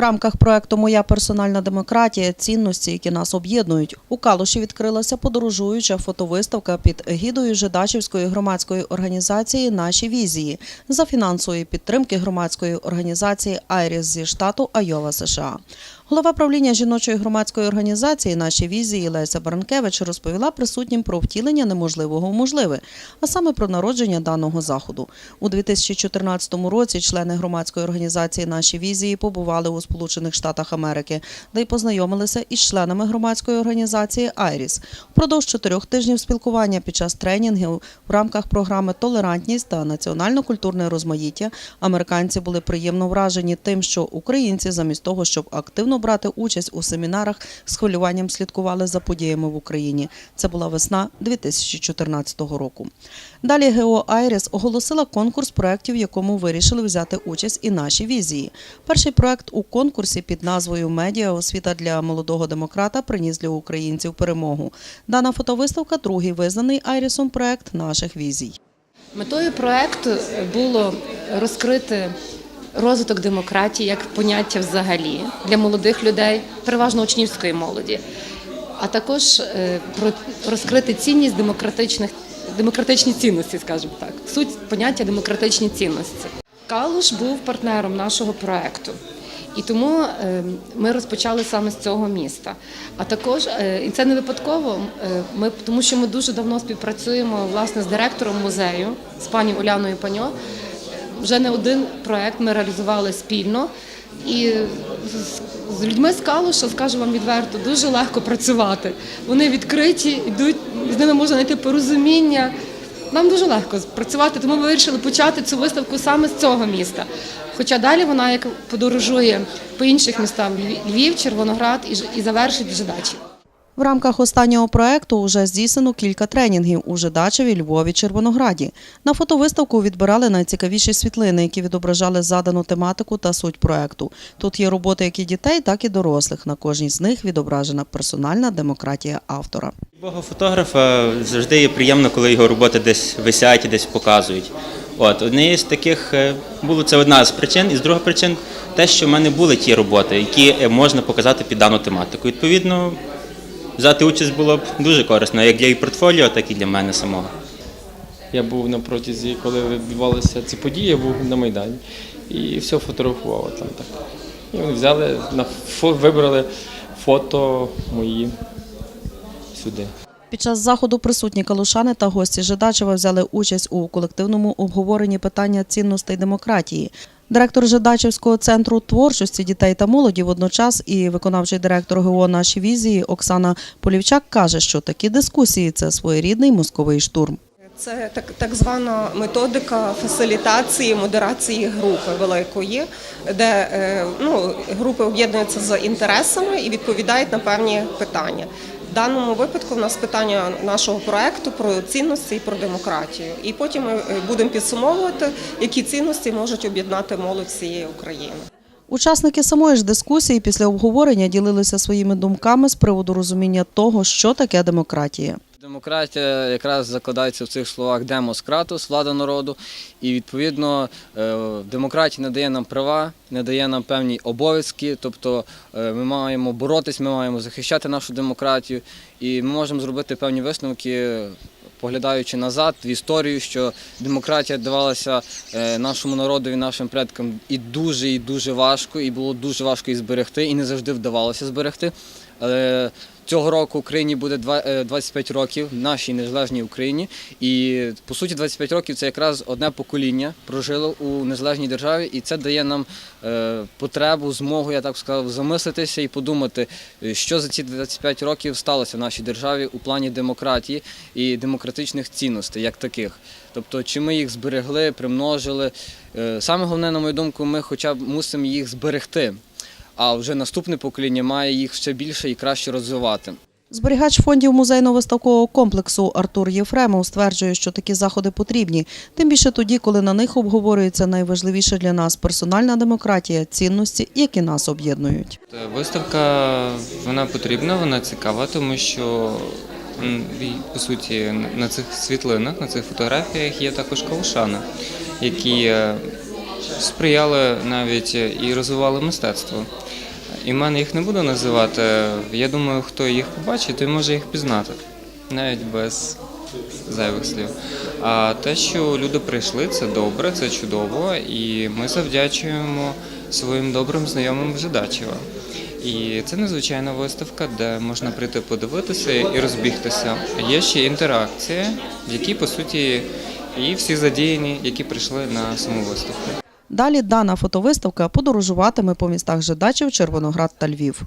рамках проекту Моя персональна демократія цінності, які нас об'єднують. У Калуші відкрилася подорожуюча фотовиставка під егідою Жидачівської громадської організації Наші візії за фінансової підтримки громадської організації Айріс зі штату Айова США. Голова правління жіночої громадської організації Наші візії Леся Баранкевич розповіла присутнім про втілення неможливого в можливе, а саме про народження даного заходу. У 2014 році члени громадської організації Наші візії побували у Сполучених Штатах Америки, де й познайомилися із членами громадської організації Айріс. Впродовж чотирьох тижнів спілкування під час тренінгів в рамках програми Толерантність та національно-культурне розмаїття американці були приємно вражені тим, що українці замість того, щоб активно брати участь у семінарах, з хвилюванням слідкували за подіями в Україні. Це була весна 2014 року. Далі ГО Айріс оголосила конкурс проєктів, в якому вирішили взяти участь і наші візії. Перший проєкт у конкурсі під назвою Медіа освіта для молодого демократа приніс для українців перемогу. Дана фотовиставка другий визнаний Айрісом проєкт наших візій. Метою проекту було розкрити розвиток демократії як поняття взагалі для молодих людей, переважно учнівської молоді, а також е, розкрити цінність демократичних демократичні цінності, скажімо так, суть поняття демократичні цінності. Калуш був партнером нашого проекту. І тому е, ми розпочали саме з цього міста. А також е, і це не випадково. Ми тому, що ми дуже давно співпрацюємо власне з директором музею з пані Уляною Паньо. Вже не один проект ми реалізували спільно. І з- людьми з Калуша, скажу вам відверто, дуже легко працювати. Вони відкриті, йдуть, з ними можна знайти порозуміння. Нам дуже легко працювати, тому ми вирішили почати цю виставку саме з цього міста. Хоча далі вона як подорожує по інших містах Львів- Червоноград і і завершить в Жидачі. В рамках останнього проекту вже здійснено кілька тренінгів у Жидачеві, Львові, Червонограді. На фотовиставку відбирали найцікавіші світлини, які відображали задану тематику та суть проекту. Тут є роботи як і дітей, так і дорослих. На кожній з них відображена персональна демократія автора. Бога фотографа завжди є приємно, коли його роботи десь висять і десь показують. От однією з таких е, було це одна з причин, і з друга причин те, що в мене були ті роботи, які е, можна показати під дану тематику. Відповідно, взяти участь було б дуже корисно, як для і портфоліо, так і для мене самого. Я був на протязі, коли відбувалися ці події, я був на Майдані і все фотографував там так. І вони взяли на фо, вибрали фото мої сюди. Під час заходу присутні калушани та гості Жидачева взяли участь у колективному обговоренні питання цінностей демократії. Директор Жидачівського центру творчості дітей та молоді водночас і виконавчий директор ГО «Наші візії Оксана Полівчак каже, що такі дискусії це своєрідний мозковий штурм. Це так, так звана методика фасилітації, модерації групи великої, де е, ну, групи об'єднуються за інтересами і відповідають на певні питання. В даному випадку в нас питання нашого проекту про цінності і про демократію. І потім ми е, будемо підсумовувати, які цінності можуть об'єднати молодь всієї України. Учасники самої ж дискусії після обговорення ділилися своїми думками з приводу розуміння того, що таке демократія. Демократія якраз закладається в цих словах демос кратус, влада народу. І відповідно е, демократія надає нам права, надає нам певні обов'язки. Тобто е, ми маємо боротись, ми маємо захищати нашу демократію, і ми можемо зробити певні висновки. Поглядаючи назад в історію, що демократія давалася е, нашому народові, нашим предкам і дуже і дуже важко, і було дуже важко її зберегти, і не завжди вдавалося зберегти. Цього року Україні буде два- е, 25 років, нашій незалежній Україні. І по суті, 25 років це якраз одне покоління прожило у незалежній державі, і це дає нам е, потребу, змогу, я так сказав, замислитися і подумати, е, що за ці 25 років сталося в нашій державі у плані демократії і демократичних цінностей, як таких. Тобто, чи ми їх зберегли, примножили. Саме головне, на мою думку, ми хоча б мусимо їх зберегти. А вже наступне покоління має їх ще більше і краще розвивати. Зберігач фондів музейно-виставкового комплексу Артур Єфремов стверджує, що такі заходи потрібні, тим більше тоді, коли на них обговорюється найважливіше для нас персональна демократія, цінності, які нас об'єднують. Виставка вона потрібна, вона цікава, тому що по суті на цих світлинах, на цих фотографіях є також калушани, які е, сприяли навіть і розвивали мистецтво. Імен їх не буду називати. Я думаю, хто їх побачить, той може їх пізнати, навіть без зайвих слів. А те, що люди прийшли, це добре, це чудово, і ми завдячуємо своїм добрим знайомим з Жидачева. І це незвичайна виставка, де можна прийти подивитися і розбігтися. Є ще інтеракція, в якій, по суті, і всі задіяні, які прийшли на саму виставку. Далі дана фотовиставка подорожуватиме по містах Жидачів, Червоноград та Львів.